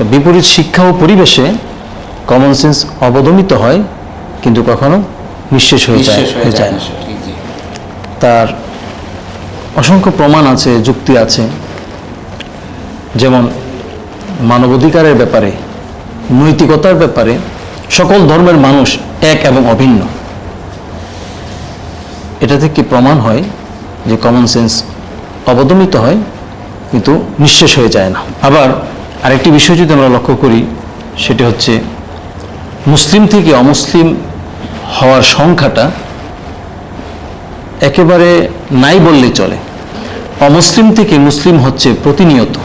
বিপরীত শিক্ষা ও পরিবেশে কমন সেন্স অবদমিত হয় কিন্তু কখনো নিঃশেষ হয়ে যায় না। তার অসংখ্য প্রমাণ আছে যুক্তি আছে। যেমন মানবাধিকারের ব্যাপারে নৈতিকতার ব্যাপারে সকল ধর্মের মানুষ এক এবং অভিন্ন। এটা থেকে প্রমাণ হয় যে কমন সেন্স অবদমিত হয় কিন্তু নিঃশেষ হয়ে যায় না। আবার আরেকটি বিষয় যদি আমরা লক্ষ্য করি সেটি হচ্ছে মুসলিম থেকে অমুসলিম হওয়ার সংখ্যাটা একেবারে নাই বললে চলে। অমুসলিম থেকে মুসলিম হচ্ছে প্রতিনিয়ত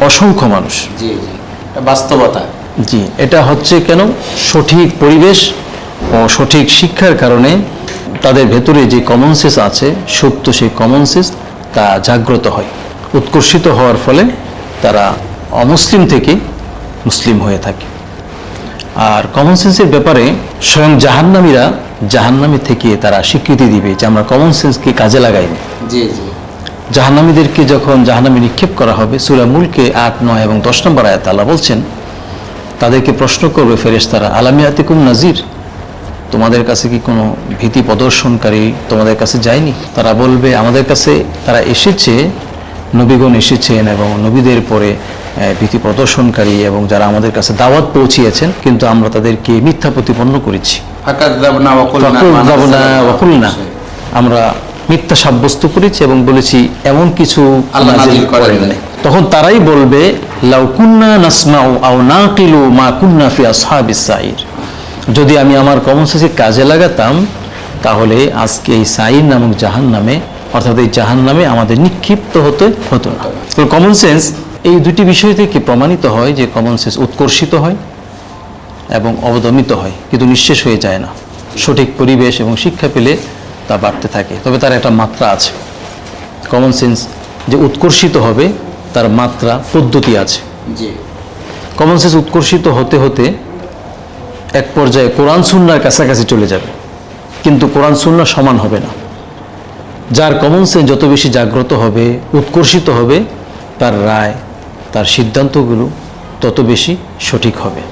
অসংখ্য মানুষ। জি জি। বাস্তবতা। জি এটা হচ্ছে কেন? সঠিক পরিবেশ ও সঠিক শিক্ষার কারণে তাদের ভেতরে যে কমন সেন্স আছে সুপ্ত সেই কমন সেন্স তা জাগ্রত হয় উৎকর্ষিত হওয়ার ফলে তারা অমুসলিম থেকে মুসলিম হয়ে থাকে। আর কমন সেন্সের ব্যাপারে স্বয়ং জাহান্নামীরা জাহান্নামী থেকে তারা স্বীকৃতি দিবে যে আমরা কমন সেন্সকে কাজে লাগাইনি জাহান্নামীদেরকে যখন জাহান্নামে নিক্ষেপ করা হবে সুরা মুলকে আট নয় এবং দশ নম্বর আয়াত আল্লাহ বলছেন তাদেরকে প্রশ্ন করবে ফেরেশতারা আলামিয়াতিকুম নাজির? তোমাদের কাছে কি কোনো ভীতি প্রদর্শনকারী তোমাদের কাছে যায়নি? তারা বলবে আমাদের কাছে তারা এসেছে নবীগণ এসেছেন এবং নবীদের পরে ভীতি প্রদর্শনকারী এবং যারা আমাদের কাছে দাওয়াত পৌঁছিয়েছেন কিন্তু আমরা তাদেরকে মিথ্যা প্রতিপন্ন করেছি। আমরা মিথ্যা সাব্যস্ত করেছি এবং বলেছি এমন কিছু। তখন তারাই বলবে লাউ নাসমাউ আও নাকিলু মা কুন্না ফি আসহাবিস সাইর যদি আমি আমার সেন্সকে কাজে লাগাতাম তাহলে আজকে এই সাইর নামক জাহান নামে অর্থাৎ এই জাহান নামে আমাদের নিক্ষিপ্ত হতে হতো না। তো কমন সেন্স এই দুটি বিষয় থেকে প্রমাণিত হয় যে কমন সেন্স উৎকর্ষিত হয় এবং অবদমিত হয় কিন্তু নিঃশেষ হয়ে যায় না। সঠিক পরিবেশ এবং শিক্ষা পেলে তা বাড়তে থাকে। তবে তার একটা মাত্রা আছে। কমন সেন্স যে উৎকর্ষিত হবে তার মাত্রা পদ্ধতি আছে। কমন সেন্স উৎকর্ষিত হতে হতে এক পর্যায়ে কোরআন সুন্নার কাছাকাছি চলে যাবে। কিন্তু কোরআন সুন্না সমান হবে না। যার কমন সেন্স যত বেশি জাগ্রত হবে, উৎকর্ষিত হবে, তার রায়, তার সিদ্ধান্তগুলো তত বেশি সঠিক হবে।